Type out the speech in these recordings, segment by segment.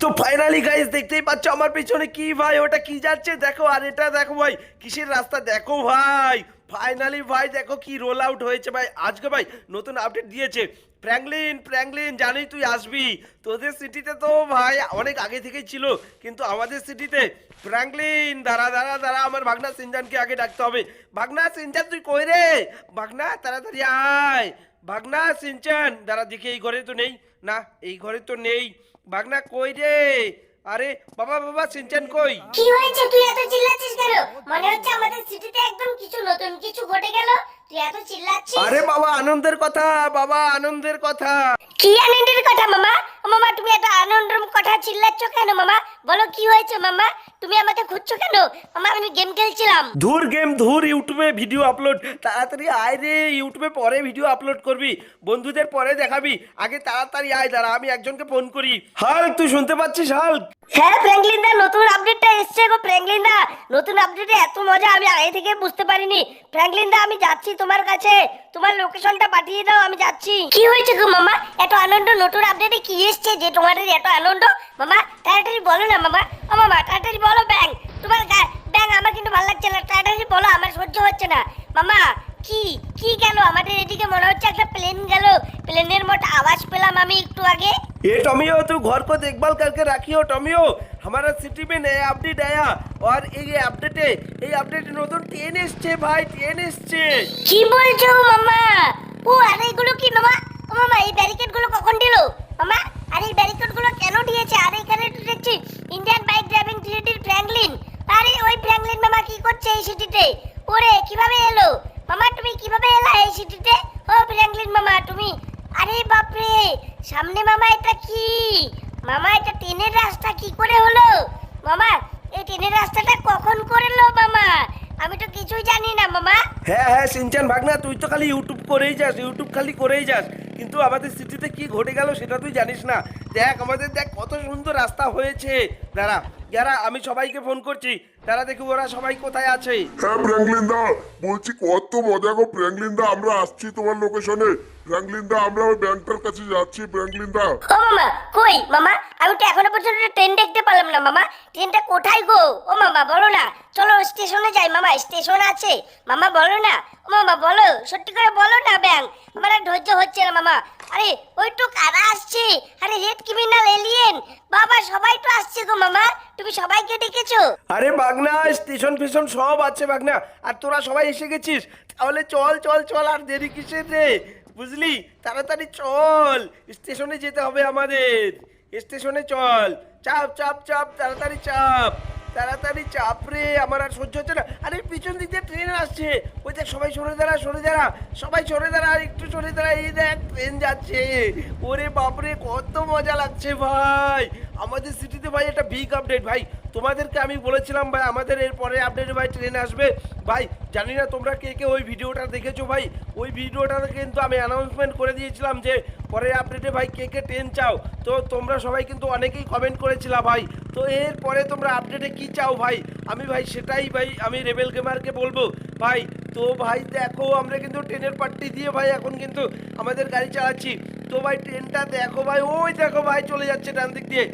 তো finally guys দেখতেই পাচ্ছ আমার পিছনে কি ভাই? ওটা কি যাচ্ছে? দেখো, আর এটা দেখো ভাই, কিসের রাস্তা? দেখো ভাই ফাইনালি ভাই, দেখো কি রোল আউট হয়েছে ভাই। আজকে ভাই নতুন আপডেট দিয়েছে। ফ্র্যাঙ্কলিন ফ্র্যাঙ্কলিন জানি তুই আসবি। তোদের সিটিতে তো ভাই অনেক আগে থেকেই ছিল, কিন্তু আমাদের সিটিতে ফ্র্যাঙ্কলিন দাঁড়া দাঁড়া দাঁড়া, আমার ভাগনা সিনজানকে আগে ডাকতে হবে। ভাগনা সিনজান, তুই কই রে? ভাগনা, তাড়াতাড়ি আয়। ভাগনা সিনচান। দাঁড়া দেখি এই ঘরে তো নেই। না এই ঘরে তো নেই। ভাগনা কই রে? আরে বাবা বাবা সিনচান কই? কি হয়েছে? তুই এত চিল্লাচ্ছিস কেন? মনে হচ্ছে আমাদের সিটিতে একদম কিছু নতুন কিছু ঘটে গেল। তুই এত চিল্লাচ্ছিস? আরে বাবা আনন্দের কথা বাবা আনন্দের কথা। কি আনন্দের কথা মামা? মামা তুমি এত আনন্দের কথা চিল্লাচ্ছ কেন মামা? বলো কি হয়েছে মামা? তুমি আমাকে খুঁজছো কেন? মামা আমি গেম খেলছিলাম। ধুর গেম ধুর ইউটিউবে ভিডিও আপলোড তাড়াতাড়ি আয় রে ইউটিউবে পরে ভিডিও আপলোড করবি। বন্ধুদের পরে দেখাবি। আগে তাড়াতাড়ি আয় দাঁড়া আমি একজনকে ফোন করি। হাল তুই শুনতে পাচ্ছিস হাল হ্যাঁ ফ্র্যাঙ্কলিন দা নতুন আপডেটটা এসছে গো ফ্র্যাঙ্কলিন দা নতুন আপডেটে এত মজা আমি আগে থেকে বুঝতে পারিনি। ফ্র্যাঙ্কলিন দা আমি যাচ্ছি তোমার কাছে। তোমার লোকেশনটা পাঠিয়ে দাও আমি যাচ্ছি। কি হয়েছে গো মামা? এত আনন্দ নতুন আপডেটে কি এসছে যে তোমাদের এত আনন্দ মামা তাড়াতাড়ি বলো না মামা ও মামা তাড়াতাড়ি বলো ব্যাং তোমার গা- ব্যাং আমার কিন্তু ভালো লাগছে না তাড়াতাড়ি বলো আমার সহ্য হচ্ছে না মামা কি কি গেল আমাদের এদিকে মনে হচ্ছে একটা প্লেন গেল প্লেনের মতো আওয়াজ পেলাম আমি একটু আগে ये टॉमियो तू घर को देखभाल करके रखियो टॉमियो हमारा सिटी में नया अपडेट आया और ये अपडेट है ये अपडेट নতুন ট্রেন এসছে ভাই ট্রেন এসছে কি বলছো মামা ও আরে এগুলো কি মামা ও মামা এই ব্যারিকেড গুলো কখন দিল মামা আরে এই ব্যারিকেডগুলো কেন দিয়েছে? আর এখানে তো দেখছি ইন্ডিয়ান বাইক ড্রাইভিং সিটির ফ্র্যাঙ্কলিন আরে, ওই ফ্র্যাঙ্কলিন মামা কি করছে এই সিটিতে ওরে, কীভাবে এলো? মামা, তুমি কীভাবে এলা এই সিটিতে ও ফ্র্যাঙ্কলিন মামা, তুমি। আরে বাপরে, সামনে মামা, এটা কি? মামা, এটা ট্রেনের রাস্তা, কি করে হলো? মামা, এই ট্রেনের রাস্তাটা কখন করল মামা? আমি তো কিছুই জানি না, মামা। হ্যাঁ হ্যাঁ সিনচান ভাগনা, তুই তো খালি ইউটিউব করেই যাস ইউটিউব খালি করেই যাস। আমাদের সিটিতে কি ঘটে গেল সেটা তুই জানিস না। দেখ, আমাদের দেখ কত সুন্দর রাস্তা হয়েছে। দাঁড়া, যারা, আমি সবাইকে ফোন করছি। তারা দেখি ওরা সবাই কোথায় আছে। হ্যাঁ ফ্র্যাঙ্কলিন দা বলছি কত মজা গো ফ্র্যাঙ্কলিন দা আমরা আসছি তোমার লোকেশনে ফ্র্যাঙ্কলিন দা আমরা ওই ব্যাংকটার কাছে যাচ্ছি ফ্র্যাঙ্কলিন দা ও মামা কই মামা? আমি তো এখনও পর্যন্ত ট্রেন দেখতে পেলাম না মামা। ট্রেনটা কোথায় গো? ও মামা বলো না। চলো স্টেশনে যাই মামা স্টেশন আছে। মামা বলো না। ও মামা বলো। সত্যি করে বলো না ব্যাং। আমার আর ধৈর্য হচ্ছে না মামা। আরে, ওই তো কারা আসছে? আরে, রেড ক্রিমিনাল এলিয়েন বাবা, সবাই তো আসছে গো মামা। তুমি সবাইকে ডেকেছো? আরে, বাগনা, স্টেশন ফেশন সব আছে বাগনা। আর তোরা সবাই এসে গেছিস? তাহলে চল চল চল, আর দেরি কিসের রে? বুঝলি? তাড়াতাড়ি চল। স্টেশনে যেতে হবে আমাদের। স্টেশনে চল। চাপ চাপ চাপ, তাড়াতাড়ি চাপ। তাড়াতাড়ি চাপ রে, আমার আর সহ্য হচ্ছে না। আরে, পিছন দিক দিয়ে ট্রেন আসছে। ওই দেখ, সবাই সরে দাঁড়া সরে দাঁড়া। সবাই সরে দাঁড়া, আর একটু সরে দাঁড়া। এই দেখ, ট্রেন যাচ্ছে। ওরে বাপরে, কত মজা লাগছে ভাই। আমাদের সিটিতে ভাই একটা বিগ আপডেট ভাই। তোমাদেরকে আমি বলেছিলাম ভাই, আমাদের এর পরে আপডেটে ভাই ট্রেন আসবে। ভাই, জানি না তোমরা কে কে ওই ভিডিওটা দেখেছ ভাই। ওই ভিডিওটাতে কিন্তু আমি অ্যানাউন্সমেন্ট করে দিয়েছিলাম যে পরের আপডেটে ভাই কে কে ট্রেন চাও। তো তোমরা সবাই কিন্তু অনেকেই কমেন্ট করেছিলা ভাই। তো এর পরে তোমরা আপডেটে কি চাও ভাই? আমি ভাই সেটাই ভাই, আমি রেবেল গেমারকে বলব। ভাই, তো ভাই দেখো, আমরা কিন্তু ট্রেনের পাট্টি দিয়ে ভাই এখন কিন্তু আমাদের গাড়ি চালাচ্ছি। তো ভাই ট্রেনটা দেখো ভাই, ওই দেখো ভাই চলে যাচ্ছে ডান দিক দিয়ে।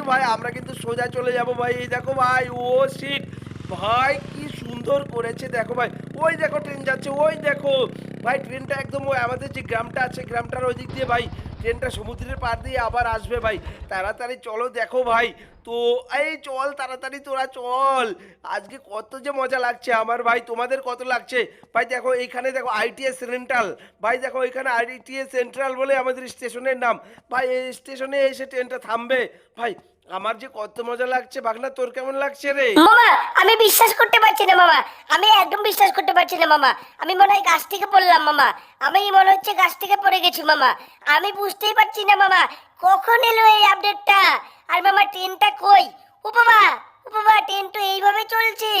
কিন্তু ভাই, আমরা কিন্তু সোজা চলে যাব ভাই। এই দেখো ভাই, ও সিট ভাই, কি সুন্দর করেছে। দেখো ভাই, ওই দেখো ট্রেন যাচ্ছে, ওই দেখো। ভাই, ট্রেনটা একদম ওই আমাদের যে গ্রামটা আছে, গ্রামটার ওই দিক দিয়ে ভাই, ট্রেনটা সমুদ্রের পার দিয়ে আবার আসবে ভাই। তাড়াতাড়ি চলো, দেখো ভাই। তো এই চল, তাড়াতাড়ি তোরা চল। আজকে কত যে মজা লাগছে আমার ভাই, তোমাদের কত লাগছে? ভাই, দেখো, এইখানে দেখো আইটিএস সেন্ট্রাল। ভাই, দেখো এখানে আইটিএস সেন্ট্রাল বলে আমাদের স্টেশনের নাম। ভাই, এই স্টেশনে এসে ট্রেনটা থামবে। ভাই আমার যে কত মজা লাগছে, বাগনা, তোর কেমন লাগছে রে? মামা, আমি বিশ্বাস করতে পারছি না, মামা। আমি একদম বিশ্বাস করতে পারছি না, মামা। আমি মনে হয় গাছ থেকে পড়লাম, মামা। আমি মনে হচ্ছে গাছ থেকে পড়ে গেছি, মামা। আমি বুঝতেই পারছি না, মামা। কখন এলো এই আপডেটটা আর মামা, ট্রেনটা কই? ও বাবা! বাবা ট্রেন তো এইভাবে চলছে।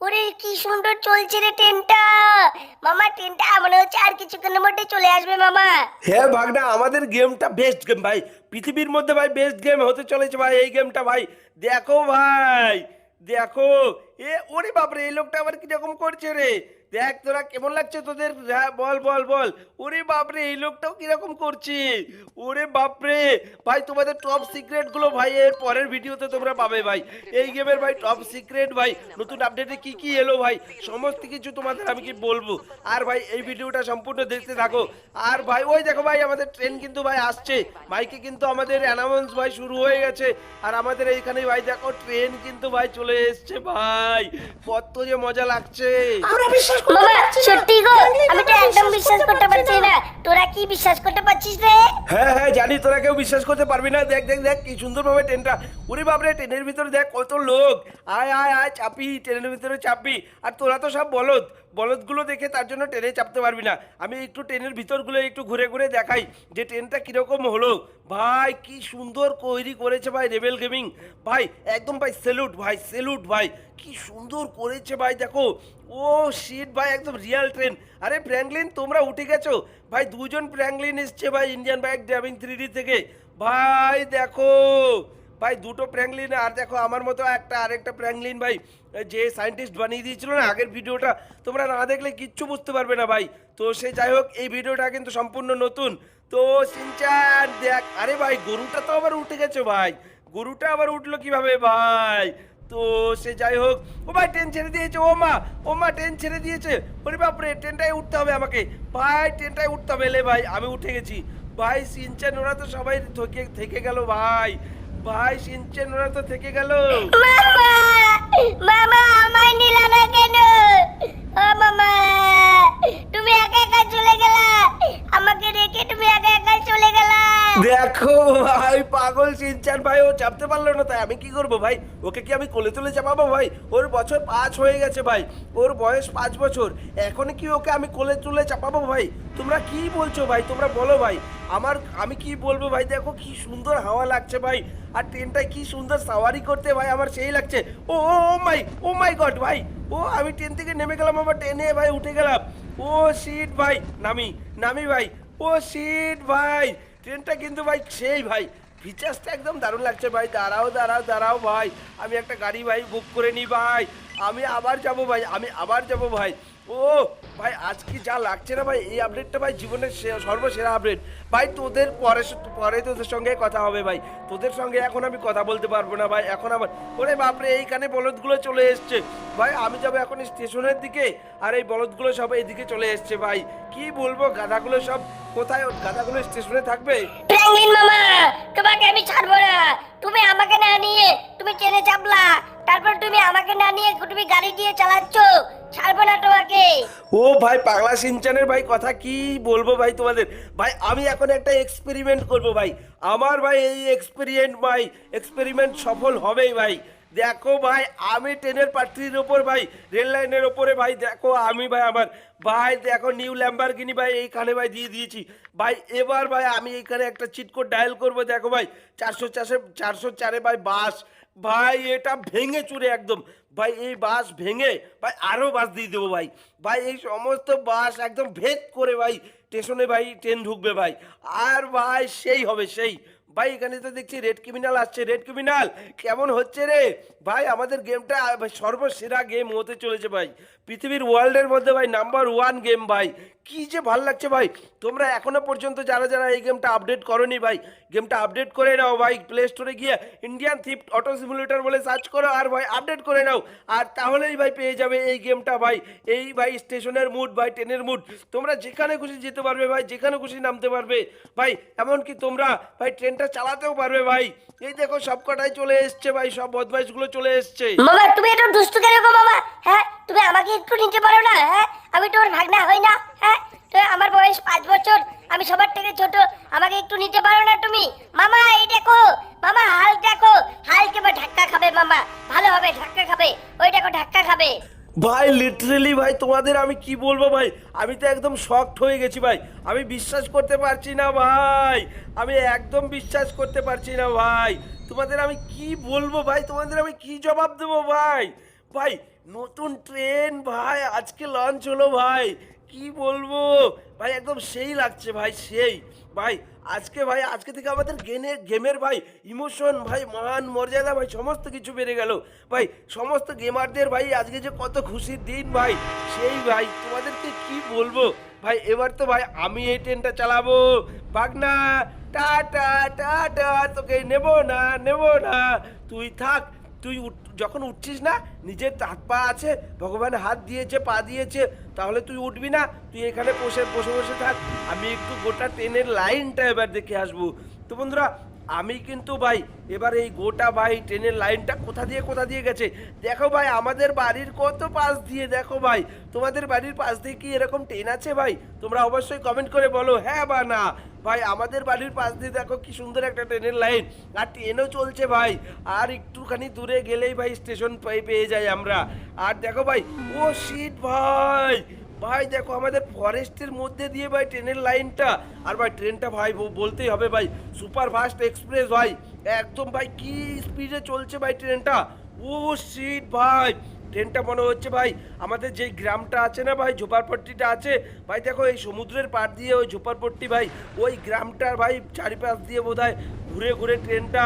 ওরে, কি সুন্দর চলছে রে ট্রেনটা মামা ট্রেনটা মনে হচ্ছে আর কিছুক্ষণের মধ্যে চলে আসবে মামা। হ্যাঁ ভাগনা, আমাদের গেমটা বেস্ট গেম ভাই। পৃথিবীর মধ্যে, ভাই বেস্ট গেম হতে চলেছে, ভাই, এই গেমটা ভাই। দেখো ভাই, দেখো। এ, ওরে বাপরে, এই লোকটা আবার কীরকম করছে রে? দেখ তোরা কেমন লাগছে তোদের? হ্যাঁ, বল বল বল। ওরে বাপরে এই লোকটাও কীরকম করছে? ওরে বাপরে। ভাই তোমাদের টপ সিক্রেটগুলো ভাই এর পরের ভিডিওতে তোমরা পাবে ভাই। এই গেমের ভাই টপ সিক্রেট ভাই। নতুন আপডেটে কি কি এলো ভাই? সমস্ত কিছু তোমাদের আমি কি বলব? আর ভাই এই ভিডিওটা সম্পূর্ণ দেখতে থাকো। আর ভাই ওই দেখো ভাই আমাদের ট্রেন কিন্তু ভাই আসছে। মাইকে কিন্তু আমাদের অ্যানাউন্স ভাই শুরু হয়ে গেছে। আর আমাদের এইখানে ভাই দেখো ট্রেন কিন্তু ভাই চলে এসছে ভাই। কত যে মজা লাগছে। মামা সত্যি গো আমি তো একদম বিশ্বাস করতে পারছি না। তোরা কি বিশ্বাস করতে পারছিস রে? হ্যাঁ হ্যাঁ জানি তোরা কেউ বিশ্বাস করতে পারবি না। দেখ দেখ দেখ কি সুন্দরভাবে ট্রেনটা ওরে বাপরে ট্রেনের ভিতরে দেখ কত লোক। আয় আয় আয় চাপি ট্রেনের ভিতরে চাপবি। আর তোরা তো সব বলদ। বলদগুলো দেখে তার জন্য ট্রেনে চাপতে পারবি না। আমি একটু ট্রেনের ভিতরগুলো একটু ঘুরে ঘুরে দেখাই যে ট্রেনটা কীরকম হলো। ভাই, কি সুন্দর তৈরি করেছে ভাই রেবেল গেমিং। ভাই, একদম ভাই সেলুট ভাই সেলুট ভাই। কি সুন্দর করেছে ভাই, দেখো। ও শিট ভাই, একদম রিয়েল ট্রেন আরে ফ্র্যাঙ্কলিন তোমরা উঠে গেছো? ভাই, দুজন ফ্র্যাঙ্কলিন এসছে ভাই ইন্ডিয়ান বাইক ড্রাইভিং থ্রি থেকে। ভাই, দেখো। ভাই, দুটো ফ্র্যাঙ্কলিন আর দেখো আমার মতো একটা, আরেকটা ফ্র্যাঙ্কলিন ভাই, যে সায়েন্টিস্ট বানিয়ে দিয়েছিল না আগের ভিডিওটা, তোমরা না দেখলে কিচ্ছু বুঝতে পারবে না ভাই। তো সে যাই হোক, এই ভিডিওটা কিন্তু সম্পূর্ণ নতুন। তো সিনচান দেখ, আরে ভাই, গরুটা তো আবার উঠে গেছে ভাই। গরুটা আবার উঠল কীভাবে ভাই? তো সে যাই হোক, ও ভাই ট্রেন ছেড়ে দিয়েছে, ও মা ও মা ট্রেন ছেড়ে দিয়েছে। ওরে বাপরে ট্রেনটায় উঠতে হবে আমাকে। ভাই ট্রেনটায় উঠতে হবে এলে ভাই, আমি উঠে গেছি। ভাই সিনচান ওরা তো সবাই থেকে থেকে গেল ভাই। ভাই সিনচান ওরা তো থেকে গেল। মামা মামা আমায় নিলা না কেন ও মামা তুমি একা একা চলে গেলা? আমাকে রেখে তুমি একা একা চলে গেলা? দেখো ভাই পাগল সিনচান ভাই ও চাপতে পারল না তাই আমি কি করব ভাই? ওকে কি আমি কোলে তুলে চাপাবো ভাই? ওর বছর পাঁচ হয়ে গেছে ভাই। ওর বয়স পাঁচ বছর। এখন কি ওকে আমি কোলে তুলে চাপাবো ভাই? তোমরা কি বলছো ভাই? তোমরা বলো ভাই। আমার, আমি কি বলব ভাই? দেখো কি সুন্দর হাওয়া লাগছে ভাই। আর ট্রেনটায় কি সুন্দর সাওয়ারি করতে ভাই, আমার সেই লাগছে। ও ও মাই ও মাই গড ভাই। ও, আমি ট্রেন থেকে নেমে গেলাম আবার ট্রেনে ভাই উঠে গেলাম। ও সিট ভাই, নামি নামি ভাই। ও সিট ভাই, ট্রেনটা কিন্তু ভাই সেই ভাই। ফিচার্সটা একদম দারুণ লাগছে ভাই। দাঁড়াও দাঁড়াও দাঁড়াও ভাই। আমি একটা গাড়ি ভাই বুক করে নিই ভাই। আমি আবার যাব ভাই, আমি আবার যাব ভাই। ও, ভাই, আজকে যা লাগছে না ভাই, এই আপডেটটা ভাই জীবনের সর্বসেরা আপডেট ভাই, তোদের পরে পরে তোদের সঙ্গে কথা হবে ভাই। তোদের সঙ্গে এখন আমি কথা বলতে পারব না ভাই। এখন আমার ওরে বাপরে, এইখানে বলদগুলো চলে এসছে। ভাই, আমি যাব এখন স্টেশনের দিকে, আর এই বলদগুলো সব এইদিকে চলে এসছে ভাই। কি বলব, গাধাগুলো সব কোথায়? গাধাগুলো স্টেশনে থাকবে? মামা, তোমাকে আমি ছাড়বো না। তুমি আমাকে না নিয়ে তুমি ট্রেনে চাপলা। তারপর তুমি আমাকে না নিয়ে তুমি গাড়ি দিয়ে চালাচ্ছ। ছাড়বো না তোমাকে। ও ভাই, পাগলা সিনচানের ভাই, কথা কি বলব ভাই তোমাদের? ভাই, আমি এখন একটা এক্সপেরিমেন্ট করব ভাই। আমার ভাই এই এক্সপেরিমেন্ট ভাই এক্সপেরিমেন্ট সফল হবেই ভাই। দেখো ভাই, আমি ট্রেনের পাট্রির ওপর ভাই, রেল লাইনের ওপরে ভাই, দেখো আমি ভাই আমার। ভাই, দেখো নিউ ল্যাম্বারগিনি ভাই, এইখানে ভাই দিয়ে দিয়েছি। ভাই, এবার ভাই আমি এইখানে একটা চিট কোড ডায়াল করব, দেখো ভাই, চারশো চারশো চারশো চারে ভাই বাস। ভাই, এটা ভেঙে চুরে একদম। ভাই, এই বাস ভেঙে, ভাই আরও বাস দিয়ে দেবো ভাই। ভাই, এই সমস্ত বাস একদম ভেদ করে ভাই, স্টেশনে ভাই ট্রেন ঢুকবে ভাই। আর ভাই, সেই হবে, সেই। ভাই, এখানে তো দেখছি রেড ক্রিমিনাল আসছে। রেড ক্রিমিনাল কেমন হচ্ছে রে? ভাই, আমাদের গেমটা সর্বসেরা গেম হতে চলেছে ভাই। পৃথিবীর ওয়ার্ল্ডের মধ্যে ভাই নাম্বার ওয়ান গেম ভাই। কি যে ভালো লাগছে ভাই। তোমরা এখনও পর্যন্ত যারা যারা এই গেমটা আপডেট করনি ভাই গেমটা আপডেট করে নাও ভাই। প্লে স্টোরে গিয়ে ইন্ডিয়ান থিপ অটো সিমুলেটর বলে সার্চ করো আর ভাই আপডেট করে নাও। আর তাহলেই ভাই পেয়ে যাবে এই গেমটা ভাই। এই ভাই, স্টেশনের মুড ভাই ট্রেনের মুড তোমরা যেখানে খুশি যেতে পারবে ভাই, যেখানে খুশি নামতে পারবে। ভাই, এমনকি তোমরা ভাই ট্রেনটা চালাতেও পারবে ভাই। এই দেখো সবকটাই চলে এসছে ভাই, সব বদমাইশগুলো চলে এসছে। মামা, তুমি একটু দুষ্টু কেন গো মামা? হ্যাঁ তুমি আমাকে একটু নিতে পারো না? হ্যাঁ আমি তোমার ভাগনা হই না। হ্যাঁ তো আমার বয়স পাঁচ বছর, আমি সবার থেকে ছোট, আমাকে একটু নিতে পারো না তুমি? মামা, এই দেখো, মামা, হাল দেখো। হালকে বা ধাক্কা খাবে মামা ভালো হবে ধাক্কা খাবে। ওই দেখো ধাক্কা খাবে। ভাই লিটারেলি ভাই, তোমাদের আমি কি বলব ভাই? আমি তো একদম শক্ট হয়ে গেছি ভাই। আমি বিশ্বাস করতে পারছি না ভাই। আমি একদম বিশ্বাস করতে পারছি না ভাই। তোমাদের আমি কি বলব ভাই? তোমাদের আমি কি জবাব দেবো ভাই? ভাই, নতুন ট্রেন ভাই, আজকে লঞ্চ হলো ভাই। কি বলব? ভাই, একদম সেই লাগছে, ভাই, সেই। ভাই, আজকে ভাই, আজকে থেকে আমাদের গেনে, গেমের, ভাই, ইমোশন, ভাই মান মর্যাদা, ভাই, সমস্ত কিছু বেড়ে গেল। ভাই, সমস্ত গেমারদের, ভাই, আজকে যে কত খুশির দিন, ভাই, সেই, ভাই, তোমাদেরকে কি বলব? ভাই, এবার তো, ভাই, আমি এই ট্রেনটা চালাবো। বাগনা, টাটা টাটা, তোকে নেব না নেব না। তুই থাক তুই যখন উঠছিস না, নিজের হাত পা আছে, ভগবান হাত দিয়েছে, পা দিয়েছে, তাহলে তুই উঠবি না, তুই এখানে বসে বসে বসে থাক। আমি একটু গোটা ট্রেনের লাইনটা এবার দেখে আসব। তো বন্ধুরা আমি কিন্তু ভাই, এবার এই গোটা ভাই ট্রেনের লাইনটা কোথা দিয়ে কোথা দিয়ে গেছে? দেখো ভাই, আমাদের বাড়ির কত পাশ দিয়ে, দেখো ভাই। তোমাদের বাড়ির পাশ দিয়ে কি এরকম ট্রেন আছে ভাই? তোমরা অবশ্যই কমেন্ট করে বলো হ্যাঁ বা না? ভাই, আমাদের বাড়ির পাশ দিয়ে দেখো কি সুন্দর একটা ট্রেনের লাইন। আর ট্রেনও চলছে ভাই। আর একটুখানি দূরে গেলেই ভাই স্টেশন পেয়ে যাই আমরা। আর দেখো ভাই, ও সিট ভাই! ভাই, দেখো আমাদের ফরেস্টের মধ্যে দিয়ে ভাই ট্রেনের লাইনটা। আর ভাই, ট্রেনটা ভাই বলতেই হবে ভাই সুপার ফাস্ট এক্সপ্রেস ভাই। একদম ভাই, কি স্পিডে চলছে ভাই ট্রেনটা? ও সিট ভাই, ট্রেনটা মনে হচ্ছে ভাই, আমাদের যে গ্রামটা আছে না ভাই, ঝোপারপট্টিটা আছে। ভাই, দেখো এই সমুদ্রের পাড় দিয়ে, ওই ঝোপারপট্টি ভাই, ওই গ্রামটার ভাই চারিপাশ দিয়ে বোধ ঘুরে ঘুরে ট্রেনটা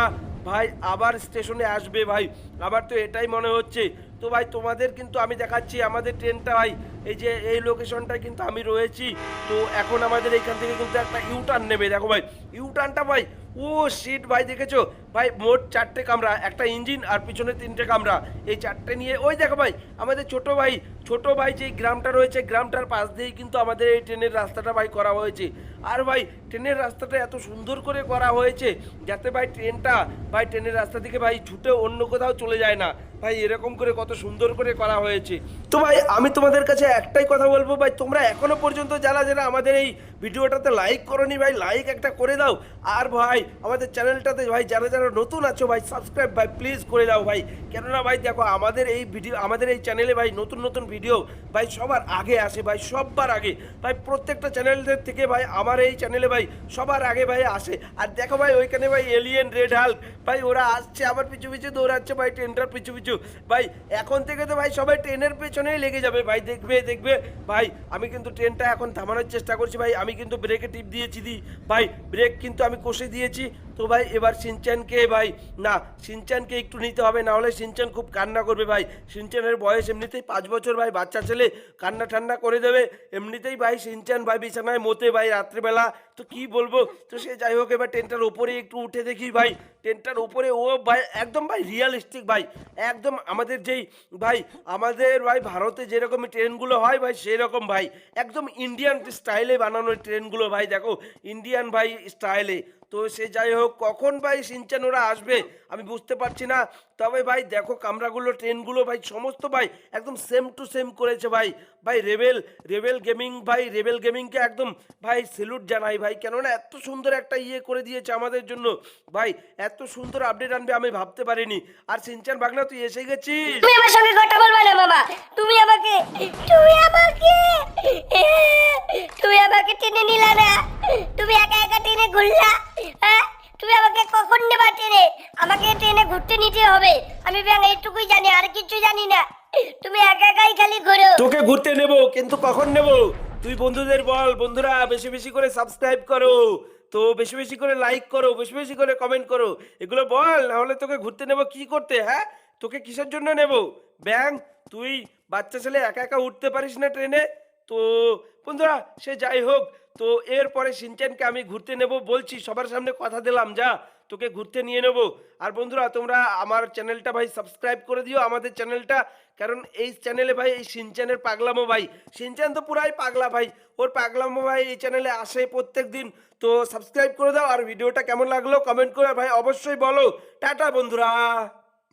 ভাই আবার স্টেশনে আসবে ভাই। আবার তো এটাই মনে হচ্ছে। তো ভাই, তোমাদের কিন্তু আমি দেখাচ্ছি আমাদের ট্রেনটা ভাই এই যে এই লোকেশনটায় কিন্তু আমি রয়েছি। তো এখন আমাদের এইখান থেকে কিন্তু একটা ইউটার্ন নেবে। দেখো ভাই ইউটার্নটা ভাই, ও সিট ভাই, দেখেছ? ভাই, মোট চারটে কামরা, একটা ইঞ্জিন আর পিছনে তিনটে কামরা। এই চারটে নিয়ে, ওই দেখো ভাই, আমাদের ছোট ভাই ছোট ভাই যে গ্রামটা রয়েছে, গ্রামটার পাশ দিয়েই কিন্তু আমাদের এই ট্রেনের রাস্তাটা ভাই করা হয়েছে। আর ভাই, ট্রেনের রাস্তাটা এত সুন্দর করে করা হয়েছে যাতে ভাই ট্রেনটা, ভাই ট্রেনের রাস্তা থেকে ভাই ছুটে অন্য কোথাও চলে যায় না। ভাই, এরকম করে কত সুন্দর করে করা হয়েছে। তো ভাই, আমি তোমাদের কাছে একটাই কথা বলব ভাই তোমরা এখনও পর্যন্ত যারা যারা আমাদের এই ভিডিওটাতে লাইক করনি ভাই লাইক একটা করে দাও। আর ভাই, আমাদের চ্যানেলটাতে ভাই, যারা যারা নতুন আছো ভাই সাবস্ক্রাইব ভাই প্লিজ করে দাও ভাই। কেননা ভাই, দেখো আমাদের এই ভিডিও আমাদের এই চ্যানেলে ভাই, নতুন নতুন ভিডিও ভাই, সবার আগে আসে ভাই সবার আগে। ভাই, প্রত্যেকটা চ্যানেলদের থেকে ভাই, আমার এই চ্যানেলে ভাই, সবার আগে ভাই আসে। আর দেখো ভাই, ওইখানে ভাই এলিয়েন রেড হাল্ক ভাই, ওরা আসছে আবার পিছু পিছু দৌড়াচ্ছে ভাই ট্রেনটার পিছু পিছু। ভাই, এখন থেকে তো ভাই, সবাই ট্রেনের পেছনেই লেগে যাবে। ভাই, দেখবে দেখবে। ভাই, আমি কিন্তু ট্রেনটা এখন থামানোর চেষ্টা করছি ভাই, আমি কিন্তু ব্রেকে টিপ দিয়েছি দি। ভাই ব্রেক কিন্তু আমি কষে দিয়েছি। তো ভাই, এবার সিনচানকে ভাই, না সিনচানকে একটু নিতে হবে, না হলে সিনচান খুব কান্না করবে ভাই। সিনচানের বয়স এমনিতেই পাঁচ বছর ভাই, বাচ্চা ছেলে, কান্না ঠান্না করে দেবে। এমনিতেই ভাই সিনচান ভাই বিছানায় মতে ভাই রাত্রেবেলা। তো কি বলব, তো সে যাই হোক, এবার ট্রেনটার ওপরে একটু উঠে দেখি ভাই। ট্রেনটার ওপরে ও ভাই, একদম ভাই রিয়ালিস্টিক ভাই। একদম আমাদের যেই ভাই, আমাদের ভাই ভারতে যেরকম ট্রেনগুলো হয় ভাই, সেরকম ভাই। একদম ইন্ডিয়ান স্টাইলে বানানো ট্রেনগুলো ভাই, দেখো। ইন্ডিয়ান ভাই স্টাইলে তো সে যাই হোক, কখন ভাই সিনচান ওরা আসবে, আমি বুঝতে পারছি না। তবে ভাই দেখো কামরাগুলো, ট্রেনগুলো ভাই, সমস্ত ভাই একদম সেম টু সেম করেছে ভাই। ভাই রেবেল রেবেল গেমিং ভাই রেবেল গেমিংকে একদম ভাই সেলুট জানাই ভাই। কেননা এত সুন্দর একটা ইয়ে করে দিয়েছে আমাদের জন্য। ভাই এত সুন্দর আপডেট আনবে আমি ভাবতে পারিনি। আর সিনচান বাগনা, তুই এসে গেছিস? তুমি আমার সঙ্গে কথা বলবে না মামা তুমি আমাকে তুমি আমাকে তুমি আমাকে টেনে নিলা না তুমি একা একা টেনে ঘুরলা হ্যাঁ তুমি আমাকে কখন নেবা ট্রেনে আমাকে ট্রেনে ঘুরতে নিতে হবে আমি ব্যাং এইটুকুই জানি, আর কিছু জানি না। তুমি একা একাই খালি ঘোরো। তোকে ঘুরতে নেব, কিন্তু কখন নেব? তুই বন্ধুদের বল, বন্ধুরা বেশি বেশি করে সাবস্ক্রাইব করো, তো বেশি বেশি করে লাইক করো, বেশি বেশি করে কমেন্ট করো। এগুলো বল, না হলে তোকে ঘুরতে নেব কি করতে হ্যাঁ? তোকে কিসের জন্য নেব? ব্যাং, তুই বাচ্চা ছেলে একা একা উঠতে পারিস না ট্রেনে? তো বন্ধুরা, সে যাই হোক, তো এরপরে সিনচানকে আমি ঘুরতে নেব বলছি, সবার সামনে কথা দিলাম, যা। তোকে ঘুরতে নিয়ে নেব। আর বন্ধুরা, তোমরা আমার চ্যানেলটা ভাই সাবস্ক্রাইব করে দিও, আমাদের চ্যানেলটা। কারণ এই চ্যানেলে ভাই, এই সিনচানের পাগলামো ভাই সিনচান তো পুরাই পাগলা ভাই, ওর পাগলামো ভাই এই চ্যানেলে আসে প্রত্যেক দিন। তো সাবস্ক্রাইব করে দাও, আর ভিডিওটা কেমন লাগল কমেন্ট করে ভাই অবশ্যই বলো। টাটা বন্ধুরা।